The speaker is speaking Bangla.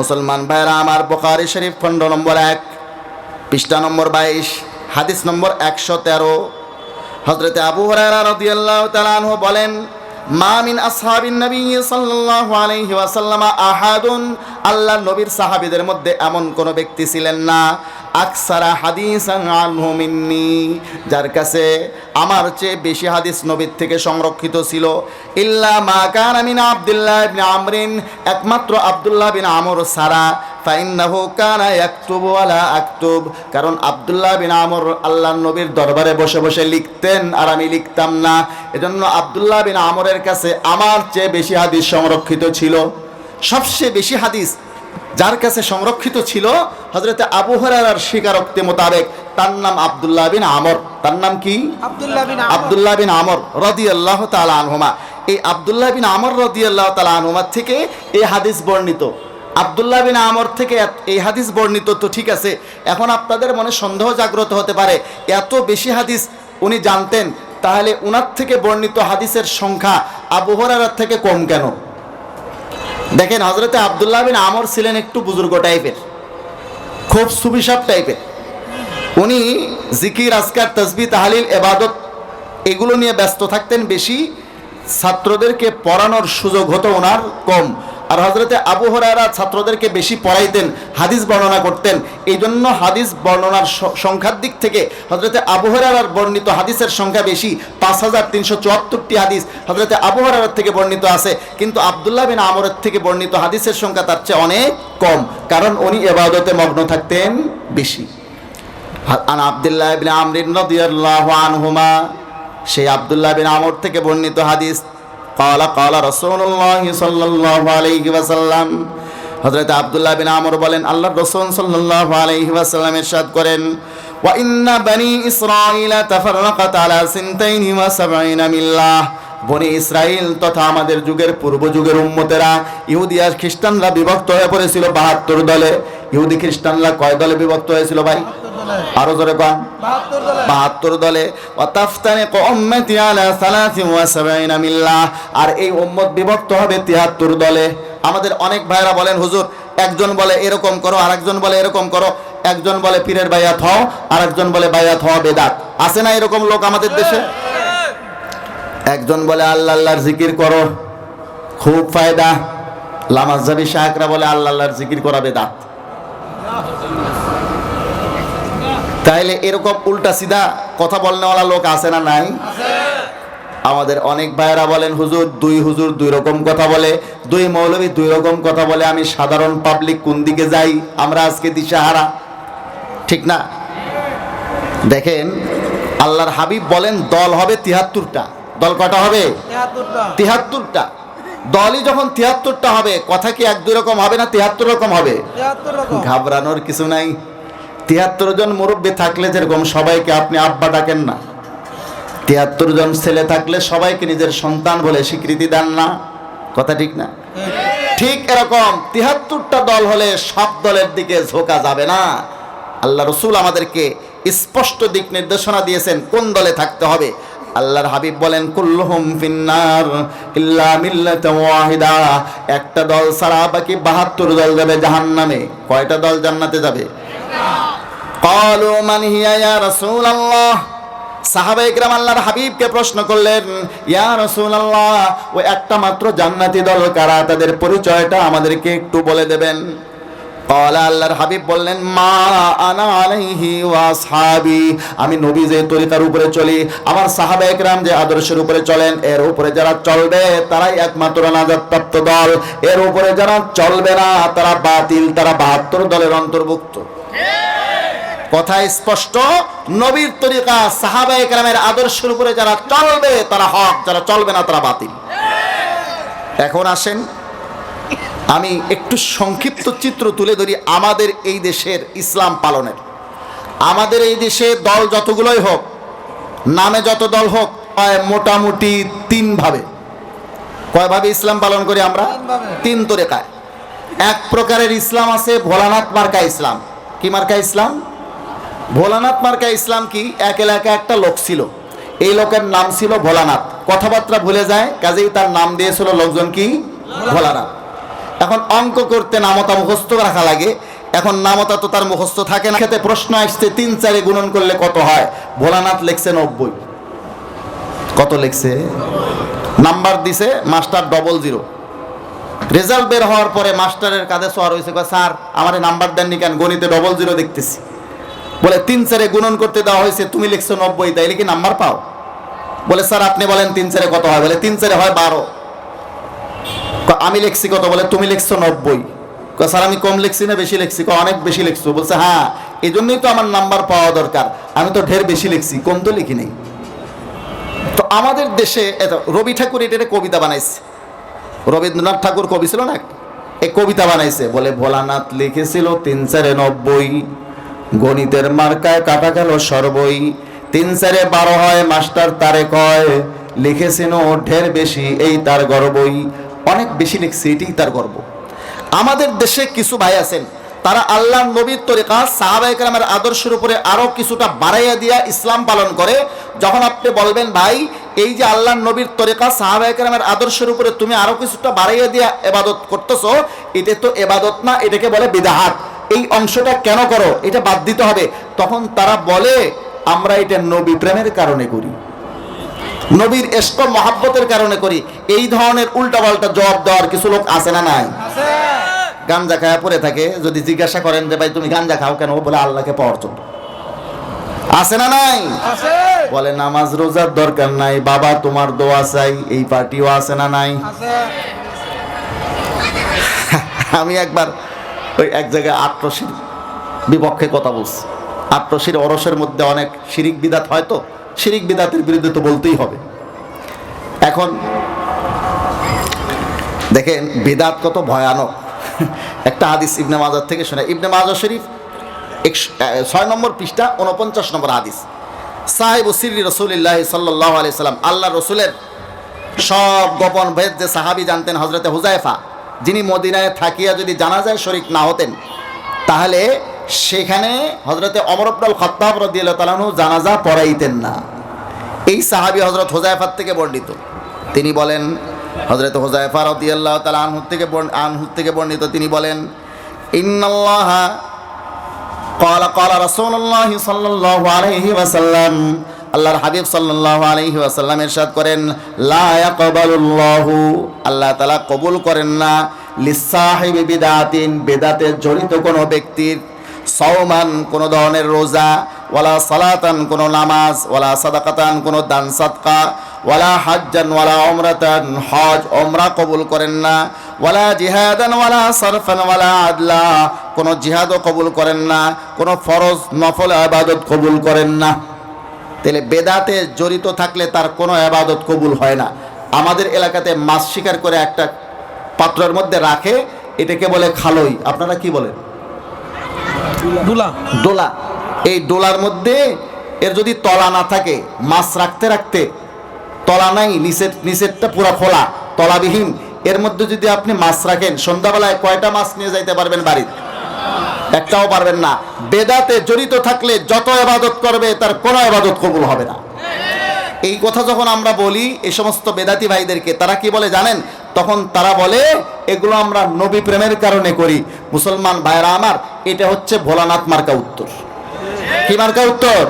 মুসলমান ভাইরা আমার বোকারি শরীফ খণ্ড নম্বর এক, পৃষ্ঠা নম্বর বাইশ, হাদিস নম্বর একশো তেরো। হজরতে আবু হরারা রাদিয়াল্লাহু তাআলা আনহু বলেন মামিন আসহাবিন নবী সাল্লাল্লাহু আলাইহি ওয়াসাল্লাম আহাদুন। আল্লাহর নবীর সাহাবীদের মধ্যে এমন কোনো ব্যক্তি ছিলেন না আকসারা হাদিস মিন্নি, যার কাছে আমার চেয়ে বেশি হাদিস নবীর থেকে সংরক্ষিত ছিল। ইল্লা মা কান মিন আব্দুল্লাহ ইবনে আমরিন, একমাত্র আব্দুল্লাহ বিন আমর সারা ফাইন্নাহু কানা ইয়াকতুবু ওয়ালা আকতুব, কারণ আব্দুল্লাহ বিন আমর আল্লাহর নবীর দরবারে বসে বসে লিখতেন আর আমি লিখতাম না। এজন্য আব্দুল্লাহ বিন আমরের কাছে আমার চেয়ে বেশি হাদিস সংরক্ষিত ছিল। সবচেয়ে বেশি হাদিস যার কাছে সংরক্ষিত ছিল হজরতে আবু হরার স্বীকারোক্তি মোতাবেক তার নাম আব্দুল্লাহ বিন আমর। তার নাম কি? আব্দুল্লাহ বিন আব্দুল্লাহ বিন আমর রদি আল্লাহ তালা আনহুমা। এই আবদুল্লাহ বিন আমর রদি আল্লাহ তালা আনহুমার থেকে এই হাদিস বর্ণিত। আব্দুল্লাহ বিন আমর থেকে এই হাদিস বর্ণিত তো ঠিক আছে। এখন আপনাদের মনে সন্দেহ জাগ্রত হতে পারে এত বেশি হাদিস উনি জানতেন তাহলে উনার থেকে বর্ণিত হাদিসের সংখ্যা আবু হরার থেকে কম কেন? দেখেন হজরতে আবদুল্লাহ বিন আমর ছিলেন একটু বুজুর্গ টাইপের, খুব সুবিশাব টাইপের। উনি জিকির, আজকার তসবি তাহালিল, এবাদত এগুলো নিয়ে ব্যস্ত থাকতেন বেশি। ছাত্রদেরকে পড়ানোর সুযোগ হতো ওনার কম। আর হজরতে আবু হরারা ছাত্রদেরকে বেশি পড়াইতেন, হাদিস বর্ণনা করতেন। এই জন্য হাদিস বর্ণনার সংখ্যার দিক থেকে হজরতে আবু হরারার বর্ণিত হাদিসের সংখ্যা বেশি, পাঁচ হাজার তিনশো চুয়াত্তরটি হাদিস হজরতে আবু হরারার থেকে বর্ণিত আছে। কিন্তু আবদুল্লাহ বিন আমরের থেকে বর্ণিত হাদিসের সংখ্যা তার চেয়ে অনেক কম, কারণ উনি এবাদতে মগ্ন থাকতেন বেশি। আন আব্দুল্লাহ বিন আমরিন রাদিয়াল্লাহু আনহুমা, সেই আব্দুল্লাহ বিন আমর থেকে বর্ণিত হাদিস قال قال رسول الله صلى الله عليه وسلم হযরত আব্দুল্লাহ বিন আমর বলেন আল্লাহর রাসূল সাল্লাল্লাহু আলাইহি ওয়াসাল্লাম ইরশাদ করেন ওয়া ইন্না বনি ইসরাঈলা তাফাররাকাত আলা সিনতাইনি ওয়া সাবঈনা মিল্লাহ বনি ইসরাইল তথা আমাদের যুগের পূর্ব যুগের উম্মতেরা ইহুদি আর খ্রিস্টানরা বিভক্ত হয়ে পড়েছিল বাহাত্তর দলে ইহুদি খ্রিস্টানরা কয় দলে বিভক্ত হয়েছিল ভাই আরও জোরে কম বাহাত্তর দলে। ওয়াতাফতানে উম্মতি আলা সালাসি মিল্লাহ। আর এই উম্মত বিভক্ত হবে 73 দলে। আমাদের অনেক ভাইরা বলেন হুজুর একজন বলে এরকম করো আরেকজন বলে এরকম করো। একজন বলে পীরের বাইয়াত হও আরেকজন বলে বাইয়াত হওয়া বেদাত। আছে না এরকম লোক আমাদের দেশে? একজন বলে আল্লাহ আল্লাহর জিকির করো খুব ফায়দা। লামাজাবি শাহকরা বলে আল্লাহ আল্লাহর জিকির করা বেদাত। তাইলে এরকম উল্টা সিধা কথা বলনেওয়ালা লোক আছে না নাই? আমাদের অনেক ভাইয়েরা বলেন হুজুর দুই হুজুর দুই রকম কথা বলে দুই মৌলবী দুই রকম কথা বলে আমি সাধারণ পাবলিক কোন দিকে যাই? আমরা আজকে দিশাহারা। ঠিক না? দেখেন আল্লাহর হাবিব বলেন দল হবে তিহাত্তরটা দল কটা হবে? তেহাত্তরটা দলই যখন তিয়াত্তরটা হবে কথা কি এক দুই রকম হবে না তিয়াত্তর রকম হবে? তেহাত্তর ঘাবড়ানোর কিছু নাই। তিয়াত্তর জন মুরব্বী থাকলে যেরকম সবাইকে আপনি আব্বা ডাকেন না। তিয়াত্তর জন ছেলে থাকলে সবাইকে নিজের সন্তান বলে স্বীকৃতি দেন না। কথা ঠিক না? ঠিক এরকম তিহাত্তরটা দল হলে সব দলের দিকে ঝোঁকা যাবে না। আল্লাহ রসুল আমাদেরকে স্পষ্ট দিক নির্দেশনা দিয়েছেন, কোন দলে থাকতে হবে? আল্লাহর হাবিব বলেন, কুল্লুহুম ফিন্নার ইল্লা মিল্লাতান ওয়াহিদা। একটা দল ছাড়া বাকি 72 দল যাবে জাহান্নামে। কয়টা দল জান্নাতে যাবে? কলু মান হিয়া ইয়া রাসূলুল্লাহ ইকরাম আল্লাহর হাবিবকে প্রশ্ন করলেন, ইয়া রাসূলুল্লাহ, ওই একটা মাত্র জান্নাতি দল কারা? তাদের পরিচয়টা আমাদেরকে একটু বলে দেবেন। কলা আল্লাহর হাবিব বললেন, মা আনা আলাইহি ওয়াসহাবি আমি নবী যে তরিকার উপরে চলি, আমার সাহাবা একরাম যে আদর্শের উপরে চলেন, এর উপরে যারা চলবে, তারাই একমাত্র নাজাদপ্রাপ্ত দল। এর উপরে যারা চলবে না, তারা বাতিল, তারা বাহাত্তর দলের অন্তর্ভুক্ত। কথা স্পষ্ট। নবীর তরিকা সাহাবা একরামের আদর্শের উপরে যারা চলবে, তারা হক, যারা চলবে না, তারা বাতিল। এখন আসেন, আমি একটু সংক্ষিপ্ত চিত্র তুলে ধরি আমাদের এই দেশের ইসলাম পালনের। আমাদের এই দেশে দল যতগুলোই হোক, নামে যত দল হোক মোটামুটি তিনভাবে কয়ভাবে ইসলাম পালন করি আমরা। তিন তরিকায়। এক প্রকারের ইসলাম আছে, ভোলানাথ মার্কা ইসলাম। কি মার্কা ইসলাম? ভোলানাথ মার্কা ইসলাম কি? এক এলাকা একটা লোক ছিল। এই লোকের নাম ছিল ভোলানাথ। কথাবার্তা ভুলে যায় কাজেই তার নাম দিয়েছিল লোকজন কি? ভোলানাথ। এখন অঙ্ক করতে নামতা মুখস্থ রাখা লাগে। এখন নামতা তো তার মুখস্থ থাকে না। খেতে প্রশ্ন আসছে তিন চারে গুণন করলে কত হয়? ভোলানাথ লিখছে নব্বই। কত লিখছে? নাম্বার দিছে মাস্টার ডবল জিরো রেজাল্ট বের হওয়ার পরে মাস্টারের কাছে সোয়ার হয়েছে কয়, স্যার আমার নাম্বার দেননি কেন? গণিতে ডবল জিরো দেখতেছি। বলে, তিন চারে গুণন করতে দেওয়া হয়েছে, তুমি লিখছো নব্বই তাইলে কি নাম্বার পাও। বলে, স্যার, আপনি বলেন তিন চারে কত হয়? বলে, তিন চারে হয় বারো। আমি লিখছি কত? বলে, তুমি লিখছো নব্বই। স্যার, আমি কম লিখছি না, বেশি লিখছি? অনেক বেশি লিখছো? বলছে হ্যাঁ এই জন্যই তো আমার নাম্বার পাওয়া দরকার। আমি তো ঢের বেশি লিখছি, কম তো লিখি নেই। তো আমাদের দেশে রবি ঠাকুর এটা কবিতা বানাইছে। রবীন্দ্রনাথ ঠাকুর কবি ছিল না? এই কবিতা বানাইছে, বলে, ভোলানাথ লিখেছিল তিন চারে নব্বই। গণিতের মার্কায় কাটা গেল সর্বই। তিন চারে বারো হয়, মাস্টার তারে কয়, লিখেছেন ও ঢের বেশি, এই তার গর্বই। অনেক বেশি লিখছে, এটাই তার গর্ব। আমাদের দেশে কিছু ভাই আছেন, তারা আল্লাহ নবীর তরিকা সাহাবাইকরামের আদর্শের উপরে আরও কিছুটা বাড়াইয়া দিয়া ইসলাম পালন করে। যখন আপনি বলবেন, ভাই, এই যে আল্লাহ নবীর তরিকা সাহাবাইকরামের আদর্শের উপরে তুমি আরও কিছুটা বাড়াইয়া দিয়া এবাদত করতেছো এটা তো এবাদত না, এটাকে বলে বিদাহাত। এই অংশটা কেন করো? এটা বাদ দিতে হবে। তখন তারা বলে আমরা এটা নবী প্রেমের কারণে করি। নবীর এস্ক মহাব্বতের কারণে করি। এই ধরনের উল্টাপাল্টা জবাব দেওয়ার কিছু লোক আছে না নাই? গাঞ্জা খায়া পড়ে থাকে। যদি জিজ্ঞাসা করেন যে ভাই তুমি গাঞ্জা খাও কেন? বলে আল্লাহকে পাওয়ার জন্য। আছে না নাই? বলে নামাজ রোজার দরকার নাই। বাবা তোমার দোয়া চাই। এই পার্টিও আছে না নাই? আমি একবার ওই এক জায়গায় আট্রসির বিপক্ষে কথা বলছি। আট্রসির অরসের মধ্যে অনেক শিরিক বিদাত হয় তো, শিরিক বিদাতের বিরুদ্ধে তো বলতেই হবে। এখন দেখেন, বিদাত কত ভয়ানক। একটা হাদিস ইবনে মাজার থেকে শোনা, ইবনে মাজার শরীফ ছয় নম্বর পৃষ্ঠা উনপঞ্চাশ নম্বর হাদিস। সাহেব সিরি রসুলিল্লাহ সাল্লাহ আলি সাল্লাম আল্লাহ রসুলের সব গোপন ভেদ যে সাহাবি জানতেন হজরতে হুজাইফা যিনি মদিনায় থাকিয়া যদি জানা যায় শরিক না হতেন তাহলে সেখানে হজরতে অমর আব্দুল খত্তাব রদিয়াল তালানু জানাজা পড়াইতেন না এই সাহাবি হজরত হোজাইফার থেকে বর্ণিত তিনি বলেন হজরত হোজাইফা রদিয়াল্লাহ তালা আনহুর থেকে বর্ণ- আনহুর থেকে বর্ণিত তিনি বলেন ইন্নাল্লাহ قال قال رسول الله صلى الله عليه وسلم আল্লাহর হাবিব সাল্লাল্লাহু আলাইহি ওয়াসাল্লাম ইরশাদ করেন, লা ইয়াকবালুল্লাহু আল্লাহ তালা কবুল করেন না, লিসাহিবি বিদাতিন বিদাতে জড়িত কোনো ব্যক্তির সওমান, কোনো ধরনের রোজা, ওয়ালা সালাতান, কোন নামাজ, ওয়ালা সাদাকাতান, কোন দান সাদকা, ওয়ালা হাজ্জান, ওয়ালা অমরাতান হজ ওমরা কবুল করেন না, ওয়ালা জিহাদান, ওয়ালা সরফান, ওয়ালা আদলা, কোন জিহাদও কবুল করেন না, কোনো ফরজ, নফল, আবাদত কবুল করেন না। তাহলে বেদাতে জড়িত থাকলে তার কোনো আবাদত কবুল হয় না। আমাদের এলাকাতে মাছ শিকার করে একটা পাত্রের মধ্যে রাখে এটাকে বলে খালই। আপনারা কি বলেন? দুলা। ডোলা এই ডোলার মধ্যে এর যদি তলা না থাকে মাছ রাখতে রাখতে তলা নাই নিচের নিচেরটা পুরো খোলা তলাবিহীন। এর মধ্যে যদি আপনি মাছ রাখেন সন্ধ্যাবেলায় কয়টা মাছ নিয়ে যাইতে পারবেন বাড়িতে? একটাও পারবেন না। বেদাতে জড়িত থাকলে যত আবাদত করবে, তার কোনো আবাদত কবুল হবে না। এই কথা যখন আমরা বলি এই সমস্ত বেদাতি ভাইদেরকে, তারা কি বলে জানেন? তখন তারা বলে, এগুলো আমরা নবী প্রেমের কারণে করি। মুসলমান ভাইরা আমার, এটা হচ্ছে ভোলানাথ মার্কা উত্তর। কি মার্কা উত্তর?